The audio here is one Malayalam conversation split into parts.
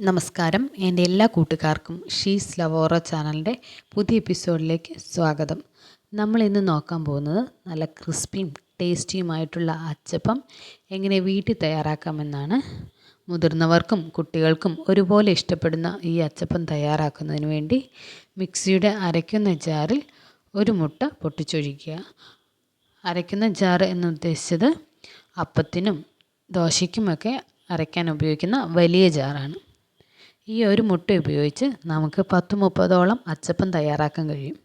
നമസ്കാരം. എന്റെ എല്ലാ കൂട്ടുകാർക്കും ഷീസ് ലവോറ ചാനലിന്റെ പുതിയ എപ്പിസോഡിലേക്ക് സ്വാഗതം. നമ്മൾ ഇന്ന് നോക്കാൻ പോകുന്നത് നല്ല ക്രിസ്പിയും ടേസ്റ്റിയുമായിട്ടുള്ള അച്ചപ്പം എങ്ങനെ വീട്ടിൽ തയ്യാറാക്കാമെന്നാണ്. മുതിർന്നവർക്കും കുട്ടികൾക്കും ഒരുപോലെ ഇഷ്ടപ്പെടുന്ന ഈ അച്ചപ്പം തയ്യാറാക്കുന്നതിന് വേണ്ടി മിക്സിയുടെ അരയ്ക്കുന്ന ജാറിൽ ഒരു മുട്ട പൊട്ടിച്ചൊഴിക്കുക. അരയ്ക്കുന്ന ജാർ എന്നുദ്ദേശിച്ചത് അപ്പത്തിനും ദോശയ്ക്കുമൊക്കെ അരയ്ക്കാൻ ഉപയോഗിക്കുന്ന വലിയ ജാറാണ്. ഈ ഒരു മുട്ട ഉപയോഗിച്ച് നമുക്ക് പത്ത് മുപ്പതോളം അച്ചപ്പം തയ്യാറാക്കാൻ കഴിയും.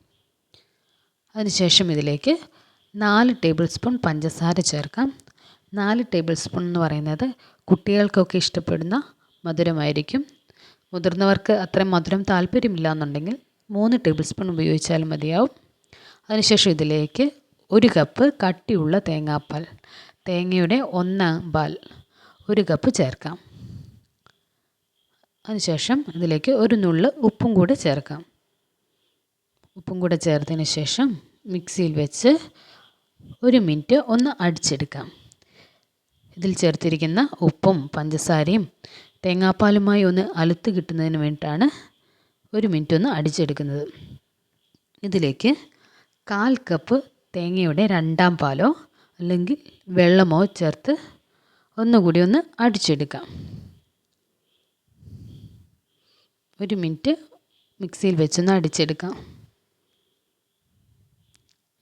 അതിനുശേഷം ഇതിലേക്ക് നാല് ടേബിൾ സ്പൂൺ പഞ്ചസാര ചേർക്കാം. നാല് ടേബിൾ സ്പൂൺ എന്ന് പറയുന്നത് കുട്ടികൾക്കൊക്കെ ഇഷ്ടപ്പെടുന്ന മധുരമായിരിക്കും. മുതിർന്നവർക്ക് അത്രയും മധുരം താല്പര്യമില്ല എന്നുണ്ടെങ്കിൽ മൂന്ന് ടേബിൾ സ്പൂൺ ഉപയോഗിച്ചാലും മതിയാവും. അതിനുശേഷം ഇതിലേക്ക് ഒരു കപ്പ് കട്ടിയുള്ള തേങ്ങാപ്പാൽ തേങ്ങയുടെ ഒന്നാം പാൽ ഒരു കപ്പ് ചേർക്കാം. അതിനുശേഷം ഇതിലേക്ക് ഒരു നുള്ള് ഉപ്പും കൂടെ ചേർക്കാം. ഉപ്പും കൂടെ ചേർത്തതിന് ശേഷം മിക്സിയിൽ വെച്ച് ഒരു മിനിറ്റ് ഒന്ന് അടിച്ചെടുക്കാം. ഇതിൽ ചേർത്തിരിക്കുന്ന ഉപ്പും പഞ്ചസാരയും തേങ്ങാപ്പാലുമായി ഒന്ന് അലുത്ത് കിട്ടുന്നതിന് വേണ്ടിയിട്ടാണ് ഒരു മിനിറ്റ് ഒന്ന് അടിച്ചെടുക്കുന്നത്. ഇതിലേക്ക് കാൽ കപ്പ് തേങ്ങയുടെ രണ്ടാം പാലോ അല്ലെങ്കിൽ വെള്ളമോ ചേർത്ത് ഒന്നുകൂടി ഒന്ന് അടിച്ചെടുക്കാം. ഒരു മിനിറ്റ് മിക്സിയിൽ വെച്ചൊന്ന് അടിച്ചെടുക്കാം.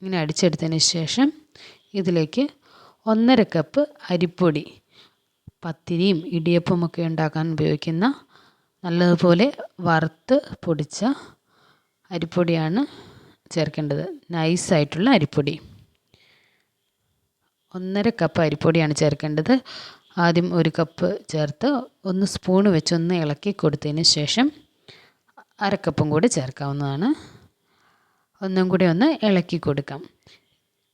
ഇങ്ങനെ അടിച്ചെടുത്തതിന് ശേഷം ഇതിലേക്ക് ഒന്നര കപ്പ് അരിപ്പൊടി പത്തിരിയും ഇടിയപ്പമൊക്കെ ഉണ്ടാക്കാൻ ഉപയോഗിക്കുന്ന നല്ലതുപോലെ വറുത്ത് പൊടിച്ച അരിപ്പൊടിയാണ് ചേർക്കേണ്ടത്. നൈസായിട്ടുള്ള അരിപ്പൊടി. ഒന്നര കപ്പ് അരിപ്പൊടിയാണ് ചേർക്കേണ്ടത്. ആദ്യം ഒരു കപ്പ് ചേർത്ത് ഒന്ന് സ്പൂൺ വെച്ചൊന്ന് ഇളക്കി കൊടുത്തതിന് ശേഷം അരക്കപ്പും കൂടി ചേർക്കാവുന്നതാണ്. ഒന്നും കൂടി ഒന്ന് ഇളക്കി കൊടുക്കാം.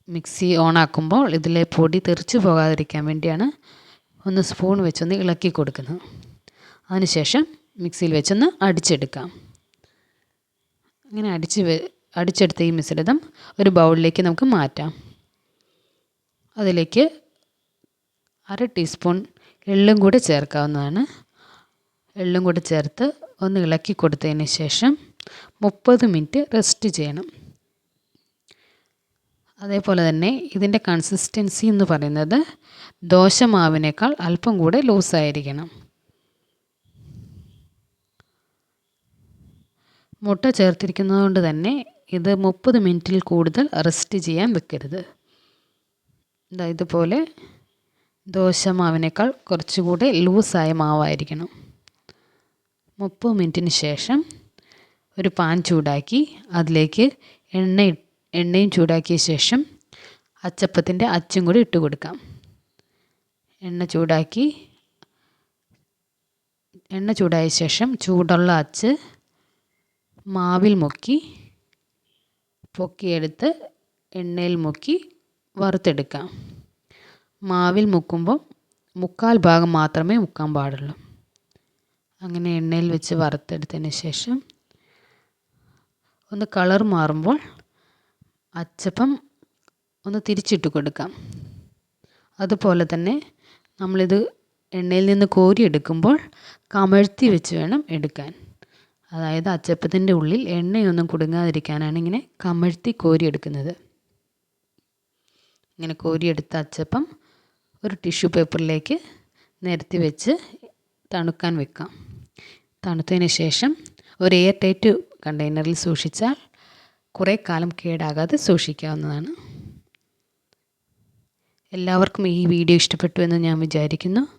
മിക്സി ഓണാക്കുമ്പോൾ ഇതിലെ പൊടി തെറിച്ച് പോകാതിരിക്കാൻ വേണ്ടിയാണ് ഒന്ന് സ്പൂൺ വെച്ചൊന്ന് ഇളക്കി കൊടുക്കുന്നത്. അതിനുശേഷം മിക്സിയിൽ വെച്ചൊന്ന് അടിച്ചെടുക്കാം. അങ്ങനെ അടിച്ച് അടിച്ചെടുത്ത ഈ മിശ്രിതം ഒരു ബൗളിലേക്ക് നമുക്ക് മാറ്റാം. അതിലേക്ക് അര ടീസ്പൂൺ എള്ളും കൂടി ചേർക്കാവുന്നതാണ്. എള്ളും കൂടി ചേർത്ത് ഒന്ന് ഇളക്കി കൊടുത്തതിന് ശേഷം മുപ്പത് മിനിറ്റ് റെസ്റ്റ് ചെയ്യണം. അതേപോലെ തന്നെ ഇതിന്റെ കൺസിസ്റ്റൻസി എന്ന് പറയുന്നത് ദോശമാവിനേക്കാൾ അല്പം കൂടെ ലൂസായിരിക്കണം മുട്ട ചേർത്തിരിക്കുന്നത് കൊണ്ട് തന്നെ ഇത് മുപ്പത് മിനിറ്റിൽ കൂടുതൽ റെസ്റ്റ് ചെയ്യാൻ വെക്കരുത്. ഇതുപോലെ ദോശ മാവിനേക്കാൾ കുറച്ചുകൂടെ ലൂസായ മാവായിരിക്കണം. മുപ്പത് മിനിറ്റിന് ശേഷം ഒരു പാൻ ചൂടാക്കി അതിലേക്ക് എണ്ണ എണ്ണയും ചൂടാക്കിയ ശേഷം അച്ചപ്പത്തിന്റെ അച്ചും കൂടി ഇട്ട് കൊടുക്കാം. എണ്ണ ചൂടാക്കി എണ്ണ ചൂടായ ശേഷം ചൂടുള്ള അച്ച് മാവിൽ മുക്കി പൊക്കിയെടുത്ത് എണ്ണയിൽ മുക്കി വറുത്തെടുക്കാം. മാവിൽ മുക്കുമ്പോൾ മുക്കാൽ ഭാഗം മാത്രമേ മുക്കാൻ പാടുള്ളൂ. അങ്ങനെ എണ്ണയിൽ വെച്ച് വറുത്തെടുത്തതിന് ശേഷം ഒന്ന് കളർ മാറുമ്പോൾ അച്ചപ്പം ഒന്ന് തിരിച്ചിട്ട് കൊടുക്കാം. അതുപോലെ തന്നെ നമ്മളിത് എണ്ണയിൽ നിന്ന് കോരിയെടുക്കുമ്പോൾ കമഴ്ത്തി വെച്ച് വേണം എടുക്കാൻ. അതായത് അച്ചപ്പത്തിന്റെ ഉള്ളിൽ എണ്ണയൊന്നും കുടുങ്ങാതിരിക്കാനാണ് ഇങ്ങനെ കമഴ്ത്തി കോരിയെടുക്കുന്നത് ഇങ്ങനെ കോരിയെടുത്ത അച്ചപ്പം ഒരു ടിഷ്യൂ പേപ്പറിലേക്ക് നിരത്തി വെച്ച് തണുക്കാൻ വെക്കാം. തണുത്തതിന് ശേഷം ഒരു എയർ ടൈറ്റ് കണ്ടെയ്നറിൽ സൂക്ഷിച്ചാൽ കുറേ കാലം കേടാകാതെ സൂക്ഷിക്കാവുന്നതാണ്. എല്ലാവർക്കും ഈ വീഡിയോ ഇഷ്ടപ്പെട്ടു എന്ന് ഞാൻ വിചാരിക്കുന്നു.